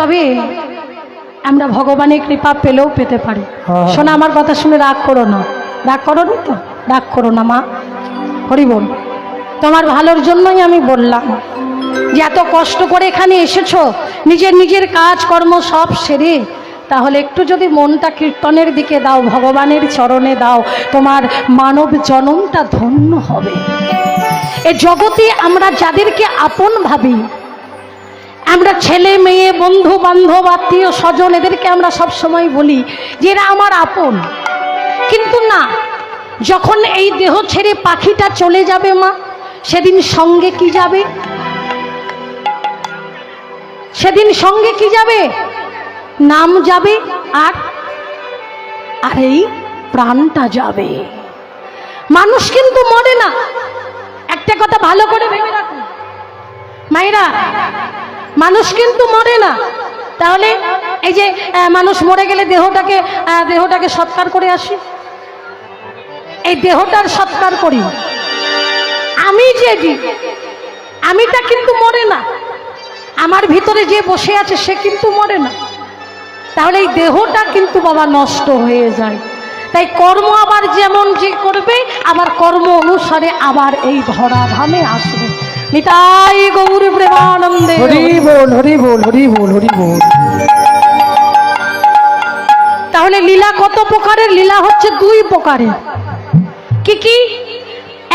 তবে আমরা ভগবানের কৃপা পেলেও পেতে পারি। হ্যাঁ। শোনা আমার কথা শুনে রাগ করো না। রাগ করো না তো? রাগ করো না মা। হরি বল। তোমার ভালোর জন্যই আমি বললাম যে এত কষ্ট করে এখানে এসেছ নিজের নিজের কাজ কর্ম সব সেরে তাহলে একটু যদি মনটা কীর্তনের দিকে দাও ভগবানের চরণে দাও তোমার মানব জনমটা ধন্য হবে। এ জগতে আমরা যাদেরকে আপন ভাবি আমরা ছেলে, মেয়ে, বন্ধু, বান্ধব, আত্মীয়, স্বজন, এদেরকে আমরা সব সময় বলি যে এরা আমার আপন। কিন্তু না, যখন এই দেহ ছেড়ে পাখিটা চলে যাবে মা, সেদিন সঙ্গে কি যাবে? সেদিন সঙ্গে কি যাবে? নাম যাবে আর আর এই প্রাণটা যাবে। মানুষ কিন্তু মরে না। একটা কথা ভালো করে ভেবে রাখুন মায়েরা মানুষ কিন্তু মরে না। তাহলে এই যে মানুষ মরে গেলে দেহটাকে দেহটাকে সৎকার করে আসি? এই দেহটার সৎকার করি। আমি যে যে- আমিটা কিন্তু মরে না। আমার ভিতরে যে বসে আছে, সে কিন্তু মরে না। তাহলে এই দেহটা কিন্তু বাবা নষ্ট হয়ে যায়। তাই কর্ম আবার যেমন যে করবে, আবার কর্ম অনুসারে আবার এই ধরা ধামে আসবে। নিতাই গৌরী প্রেমানন্দে। হরি বল হরি বল হরি বল হরি বল তাহলে লীলা কত প্রকারের? লীলা হচ্ছে দুই প্রকারের। কি কি?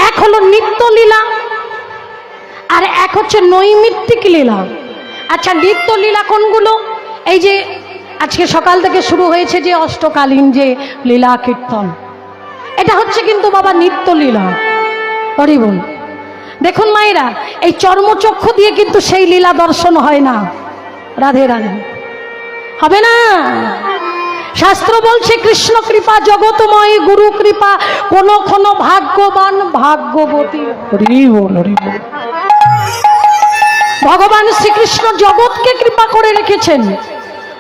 এক হলো নিত্য লীলা আর এক হচ্ছে নৈমিত্তিক লীলা। আচ্ছা নিত্য লীলা কোনগুলো? এই যে আজকে সকাল থেকে শুরু হয়েছে যে অষ্টকালীন যে লীলা কীর্তন। এটা হচ্ছে কিন্তু বাবা নিত্য লীলা। হরি বল দেখুন মায়েরা, এই চর্মচক্ষু দিয়ে কিন্তু সেই লীলা দর্শন হয় না। রাধে রাধে। হবে না? শাস্ত্র বলছে, কৃষ্ণ কৃপা জগতময় গুরু কৃপা, কোন কোন ভাগ্যবান ভাগ্যবতী। ভগবান শ্রীকৃষ্ণ জগৎকে কৃপা করে রেখেছেন।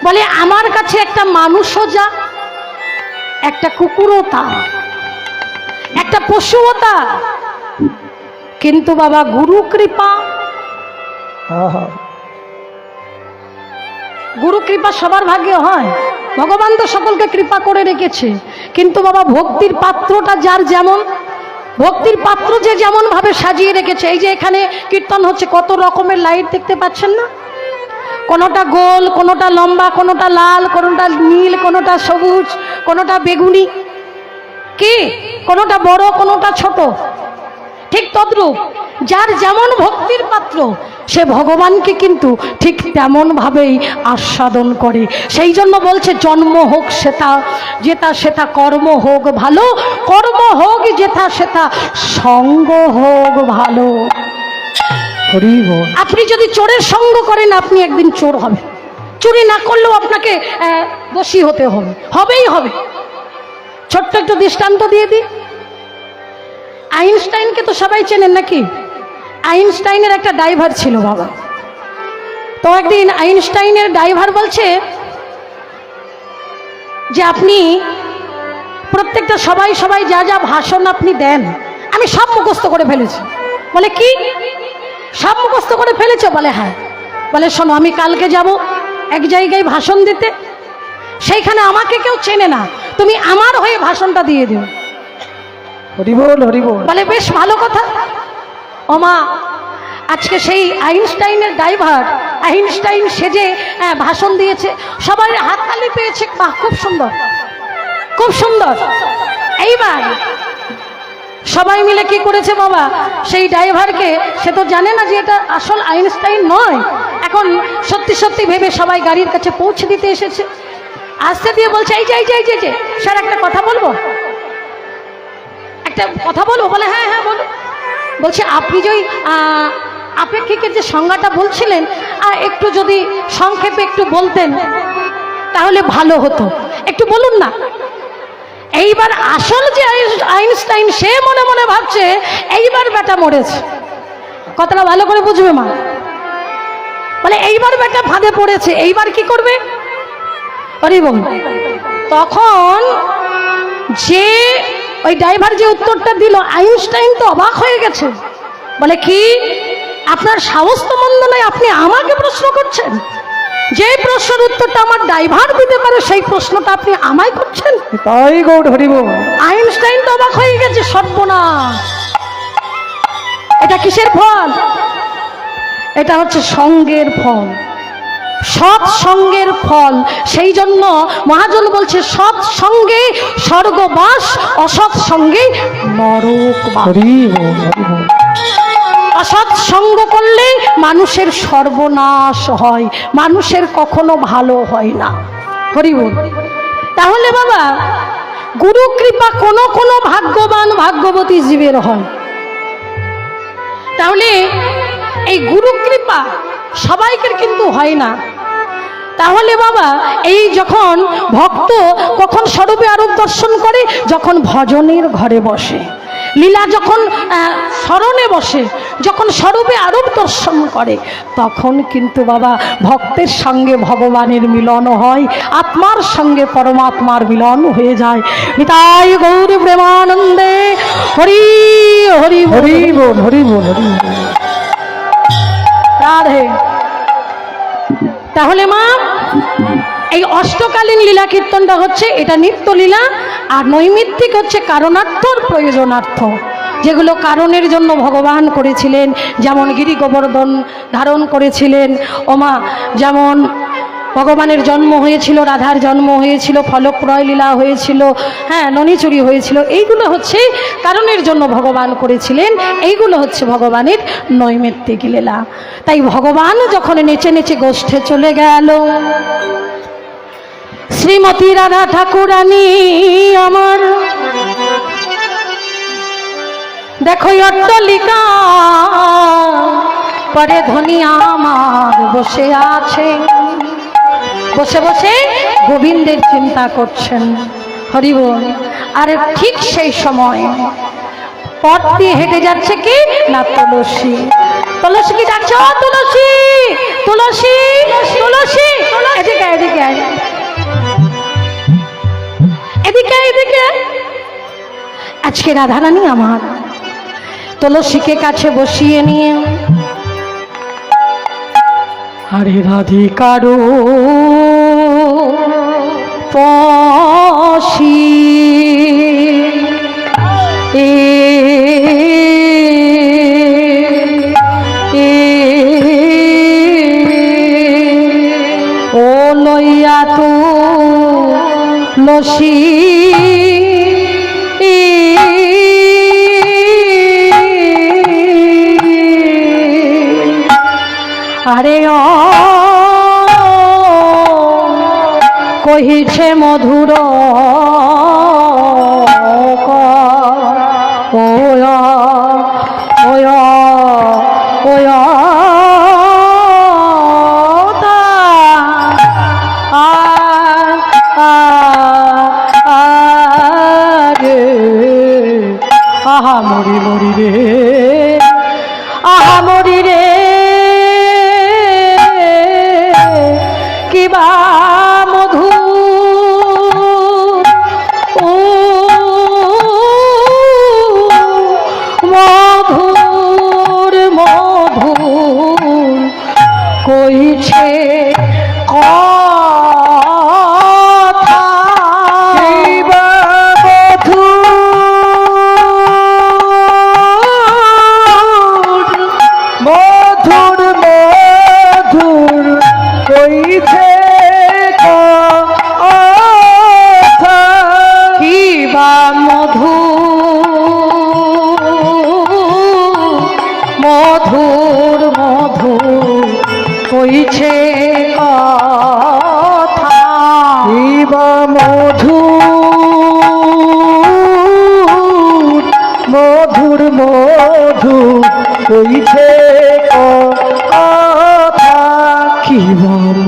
বলে, আমার কাছে একটা মানুষও যা, একটা কুকুরও তা, একটা পশুও তা। কিন্তু বাবা গুরু কৃপা। গুরু কৃপা সবার ভাগ্যে হয়। ভগবান তো সকলকে কৃপা করে রেখেছে। কিন্তু বাবা ভক্তির পাত্রটা যার যেমন ভক্তির পাত্র যে যেমন ভাবে সাজিয়ে রেখেছে। এই যে এখানে কীর্তন হচ্ছে কত রকমের লাইট দেখতে পাচ্ছেন না? কোনোটা গোল কোনোটা লম্বা কোনোটা লাল কোনোটা নীল কোনোটা সবুজ কোনোটা বেগুনি। কি? কোনোটা বড় কোনোটা ছোট? ঠিক তদ্রূপ যার যেমন ভক্তির পাত্র সে ভগবানকে কিন্তু ঠিক তেমনভাবেই আস্বাদন করে। সেই জন্য বলছে জন্ম হোক সেটা যেটা সেটা কর্ম হোক ভালো কর্ম হোক যেটা সেটা সঙ্গ হোক ভালো। আপনি যদি চোরের সঙ্গ করেন আপনি একদিন চোর হবেন। চুরি না করলেও আপনাকে দোষী হতে হবে। হবেই হবে। ছোট্ট একটু দৃষ্টান্ত দিয়ে দিই। আইনস্টাইনকে তো সবাই চেনেন নাকি? আইনস্টাইনের একটা ড্রাইভার ছিল বাবা। তো একদিন আইনস্টাইনের ড্রাইভার বলছে যে, আপনি প্রত্যেকটা সবাই সবাই যা যা ভাষণ আপনি দেন, আমি সব মুখস্থ করে ফেলেছি। বলে, কি? সব মুখস্থ করে ফেলেছো? বলে হ্যাঁ। বলে, শোনো, আমি কালকে যাব এক জায়গায় ভাষণ দিতে। সেইখানে আমাকে কেউ চেনে না। তুমি আমার হয়ে ভাষণটা দিয়ে দিও। হরি বল হরি বলে বেশ ভালো কথা। ওমা আজকে সেই আইনস্টাইনের ড্রাইভার আইনস্টাইন সেজে আহ, ভাষণ দিয়েছে। সবাই হাততালি পেয়েছে। বাহ খুব সুন্দর। খুব সুন্দর। এইবার সবাই মিলে কি করেছে বাবা? সেই ড্রাইভারকে সে তো জানে না যে এটা আসল আইনস্টাইন নয়। এখন সত্যি সত্যি ভেবে সবাই গাড়ির কাছে পৌঁছে দিতে এসেছে। আসতে দিয়ে বলছে এই যে এই যে, এই যে স্যার একটা কথা বলব? একটা কথা বলব বলে হ্যাঁ হ্যাঁ বলো। বলছে, আপনি যে আপেক্ষিকের যে সংজ্ঞাটা বলছিলেন একটু যদি সংক্ষেপে একটু বলতেন, তাহলে ভালো হতো। একটু বলুন না। এইবার আসল যে আইন- আইনস্টাইন, সে মনে মনে ভাবছে, এইবার বেটা মরেছে। কথাটা ভালো করে বুঝবে মা। মানে এইবার বেটা ফাঁদে পড়েছে, এইবার কি করবে? বল। তখন যে ওই ড্রাইভার যে উত্তরটা দিল আইনস্টাইন তো অবাক হয়ে গেছে। বলে কি? আপনার সাহস তো মন্দ নয় আপনি আমাকে প্রশ্ন করছেন? যে প্রশ্নের উত্তরটা আমার ড্রাইভার দিতে পারে সেই প্রশ্নটা আপনি আমায় করছেন? তাই গৌর হরি বল আইনস্টাইন তো অবাক হয়ে গেছে সর্বনাশ। এটা কিসের ফল? এটা হচ্ছে সঙ্গের ফল। সৎ সঙ্গের ফল। সেই জন্য মহাজন বলছে সৎ সঙ্গে স্বর্গবাস অসৎ সঙ্গে নরক অসৎ সঙ্গ করলে মানুষের সর্বনাশ হয় মানুষের কখনো ভালো হয় না। হরি বল। তাহলে বাবা গুরু কৃপা কোনো কোনো ভাগ্যবান ভাগ্যবতী জীবের হয়। তাহলে এই গুরু কৃপা সবাইকে কিন্তু হয় না। তাহলে বাবা, এই যখন ভক্ত কখন স্বরূপে আরূপ দর্শন করে? যখন ভজনের ঘরে বসে। লীলা যখন স্মরণে বসে, যখন স্বরূপে আরূপ দর্শন করে, তখন কিন্তু বাবা ভক্তের সঙ্গে ভগবানের মিলন হয়, আত্মার সঙ্গে পরমাত্মার মিলন হয়ে যায়। নিতাই গৌর প্রেমানন্দে। হরি হরি হরি হরি হরি রাধে তাহলে মা, এই অষ্টকালীন লীলা কীর্তনটা হচ্ছে এটা নিত্য লীলা আর নৈমিত্তিক হচ্ছে কারণার্থর প্রয়োজনার্থ। যেগুলো কারণের জন্য ভগবান করেছিলেন, যেমন গিরি গোবর্ধন ধারণ করেছিলেন, ওমা, যেমন ভগবানের জন্ম হয়েছিল, রাধার জন্ম হয়েছিল ফলক্রয় লীলা হয়েছিল হ্যাঁ ননিচুরি হয়েছিল, এইগুলো হচ্ছে কারণের জন্য ভগবান করেছিলেন, এইগুলো হচ্ছে ভগবানের নৈমিত্তিক লীলা। তাই ভগবান যখন নেচে নেচে গোষ্ঠে চলে গেল, শ্রীমতী রাধা ঠাকুরানী আমার, দেখো অট্টলিকা, পরে ধনী আমার বসে আছে। বসে বসে গোবিন্দের চিন্তা করছেন। হরিবল আর ঠিক সেই সময় পথ দিয়ে হেঁটে যাচ্ছে কি? না, তুলসী। তুলসী কি ডাকছে? ও, তুলসী! তুলসী! তুলসী! এদিকে এদিকে। এদিকে এদিকে। আজকে রাধারানী আমার তুলসীকে কাছে বসিয়ে নিয়ে। আরে রাধিকারো লসি আরে ও কহিছে মধুর কইছে কথা কিবা মধু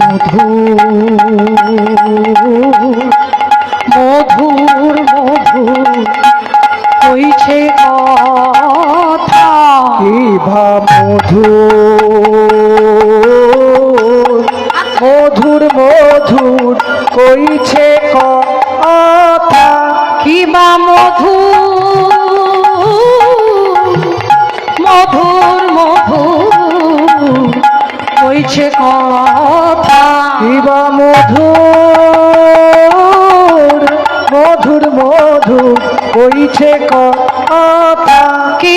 কইছে কথা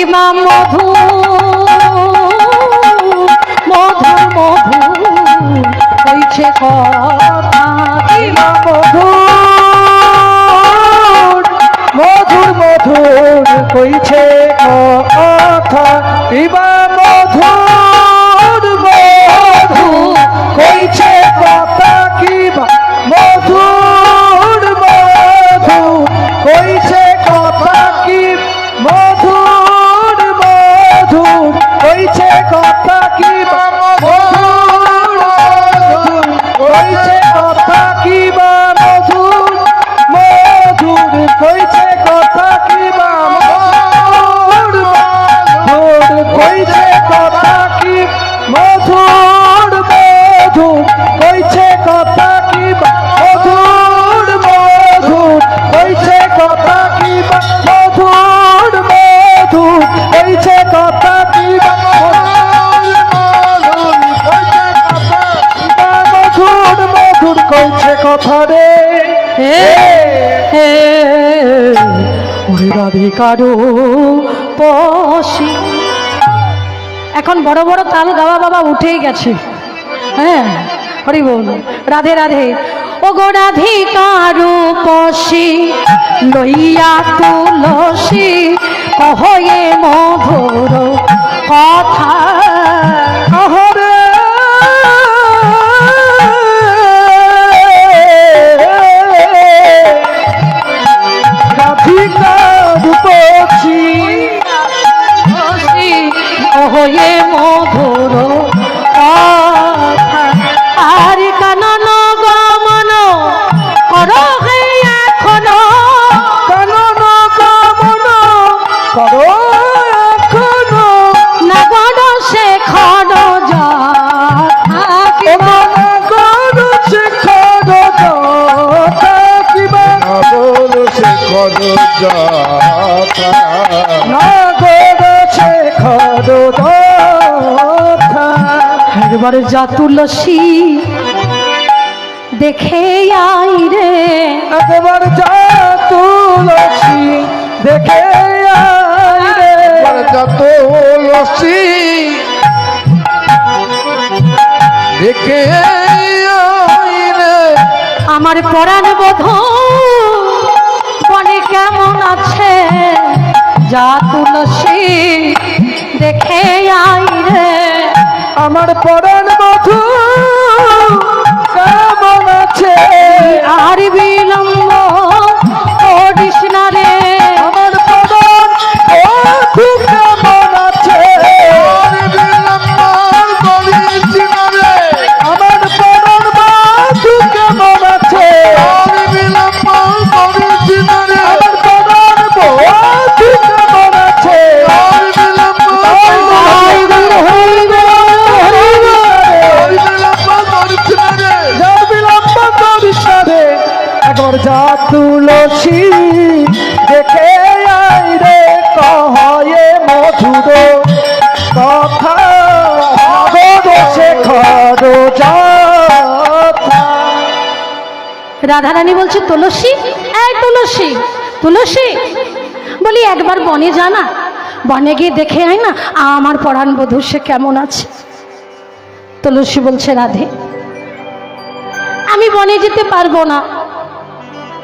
মা মধু? মধু মধু হইছে কথা মা মধু? মধুর মধুর কইছে কথা মধুর এখন বড় বড় তাল গাওয়া বাবা উঠেই গেছে। হ্যাঁ হরি বল। রাধে রাধে। ও গো রাধিকারু পশি লইয়া তুলসী, কহয়ে মধুর কথা। আহরে রাধিকার হয়ে মধুর একবার যা তুলসী দেখে আই রে। একবার যা তুলসী দেখে আয় রে। যত লসি দেখে আইলে আমার পরাণ বোধ বনে কেমন আছে? যা তুলসী দেখে আই রে। আমার পরাণ মধু কেমন আছে? আর বিলম্ব রাধারানী বলছে, তুলসী? এই তুলসী তুলসী। বলি, একবার বনে জানা বনে গিয়ে দেখে আয় না, আমার পরাণ বধূ সে কেমন আছে? তুলসী বলছে, রাধে, আমি বনে যেতে পারব না।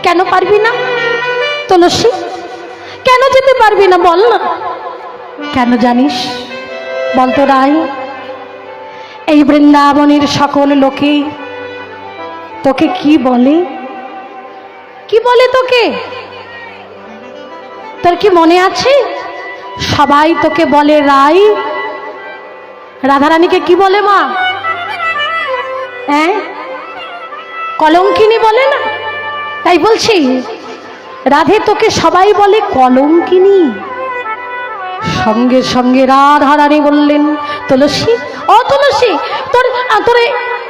কেন পারবি না? তুলসী, কেন যেতে পারবি না বল না। কেন জানিস? বলতো রাই এই বৃন্দাবনের সকল লোকে তোকে কি বলে? কি বলে তোকে? তোর কি মনে আছে? সবাই তোকে বলে রাই। রাধারানীকে কি বলে মা? হ্যাঁ? কলঙ্কিনী বলে না? তাই বলছি, রাধে তোকে সবাই বলে কলঙ্কিনী। সঙ্গে সঙ্গে রাধারানী বললেন, তুলসী, ও তুলসী, তোর তোর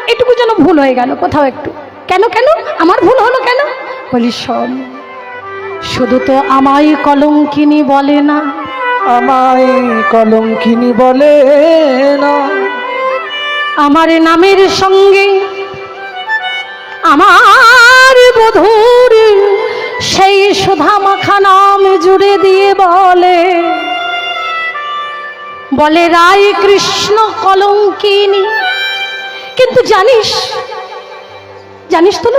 এটুকু যেন ভুল হয়ে গেল, কোথাও একটু। কেন কেন? আমার ভুল হলো কেন? বলি সব শুধু তো আমায় কলঙ্কিনী বলে না। আমায় কলঙ্কিনী বলে না। আমার নামের সঙ্গে আমার বধুর সেই সুধা মাখা নাম জুড়ে দিয়ে বলে। বলে রায় কৃষ্ণ কলঙ্কিনী কিন্তু জানিস জানিস তো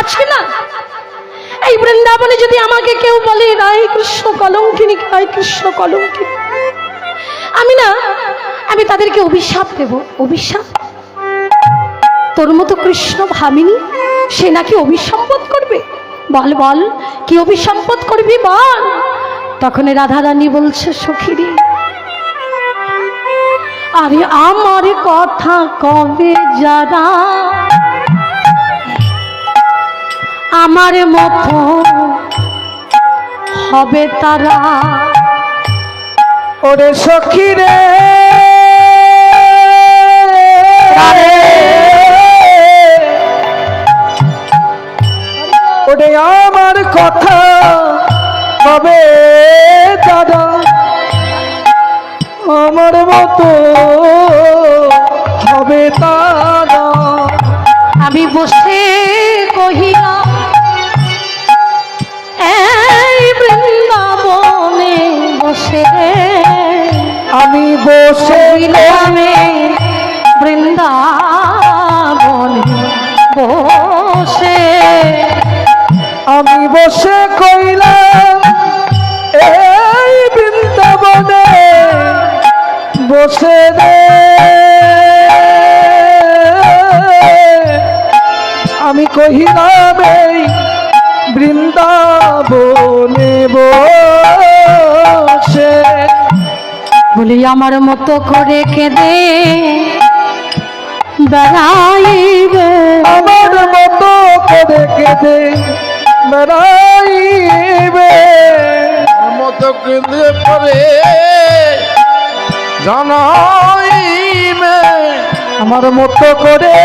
আজকে না, এই বৃন্দাবনে যদি আমাকে কেউ বলে, রায় কৃষ্ণ কলঙ্কিনী, রায় কৃষ্ণ কলঙ্কিনী, আমি না, আমি তাদেরকে অভিশাপ দেব। অভিশাপ? তোর মতো কৃষ্ণ ভাবিনি সে নাকি অভিসম্পদ করবে? বল বল, কি অভিসম্পদ করবি বল? তখন রাধা রানী বলছে, সখিরি, আরে আমার কথা কবে যারা আমার মতো হবে তারা। ওরে সখী রে। ওরে আমার কথা হবে দাদা আমার মতো হবে তারা। আমি বসে কহিলাম বসে কহিলামে বৃন্দাবনে বসে। আমি বসে কইলাম, এই বৃন্দাবনে বসে রে। আমি কহিলাম, এই বৃন্দাবনে বসে আমার মতো করে কেঁদে বেড়াইবে। আমার মতো করে কেঁদে বেড়াইবে। মতো কেঁদে পরে জানাইবে। আমার মতো করে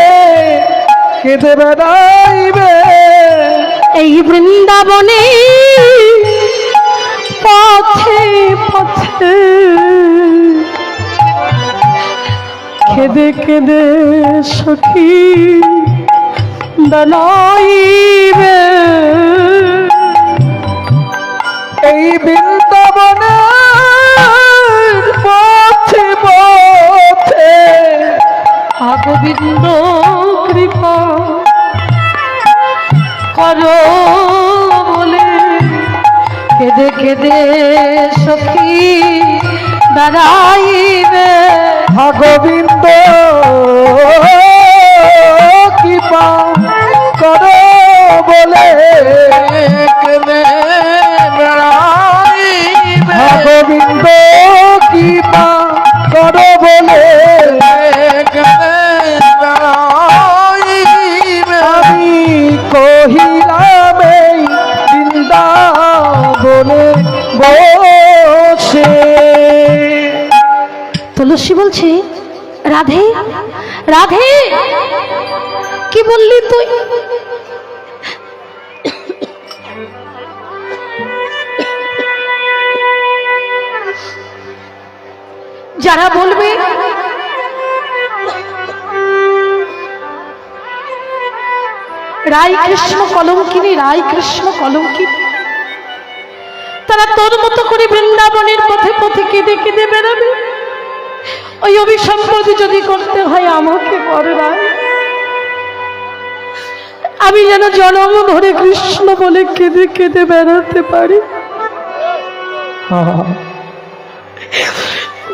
কেঁদে বেড়াইবে। এই বৃন্দাবনে পথে পথে খেদে খেদে সখী বেলাইবে এই বৃন্দাবনের পথে পথে। গোবিন্দ কৃপা করো বলে। কেঁদে কেঁদে সখী বেড়াইবে হা রাই কৃষ্ণ কলঙ্কিনী রাই কৃষ্ণ কলঙ্কিনী। তারা তোর মতো করে বৃন্দাবনের পথে পথে কেঁদে কেঁদে বেড়াবে। ওই অভিসম্পদ যদি করতে হয় আমাকে করে না আমি যেন জনম ধরে কৃষ্ণ বলে কেঁদে কেঁদে বেড়াতে পারি।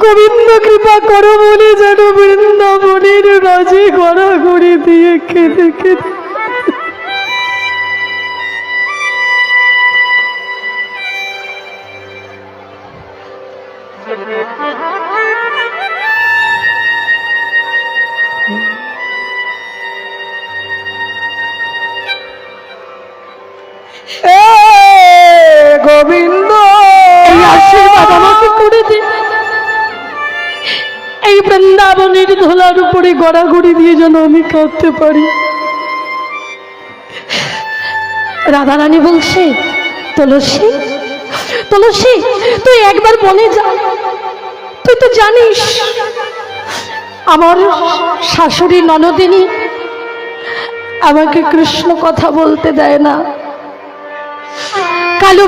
গোবিন্দ কৃপা করো বলে যেন বৃন্দাবনের রাজে গড়াগড়ি দিয়ে কেঁদে কেঁদে গোবিন্দ। এই বৃন্দাবনের ধুলার উপরে গড়াগড়ি দিয়ে যেন আমি কাঁদতে পারি। রাধারানী বলছে, তুলসী তুলসী, তুই একবার বনে যা। তুই তো জানিস আমার শাশুড়ি ননদিনী আমাকে কৃষ্ণ কথা বলতে দেয় না। কালু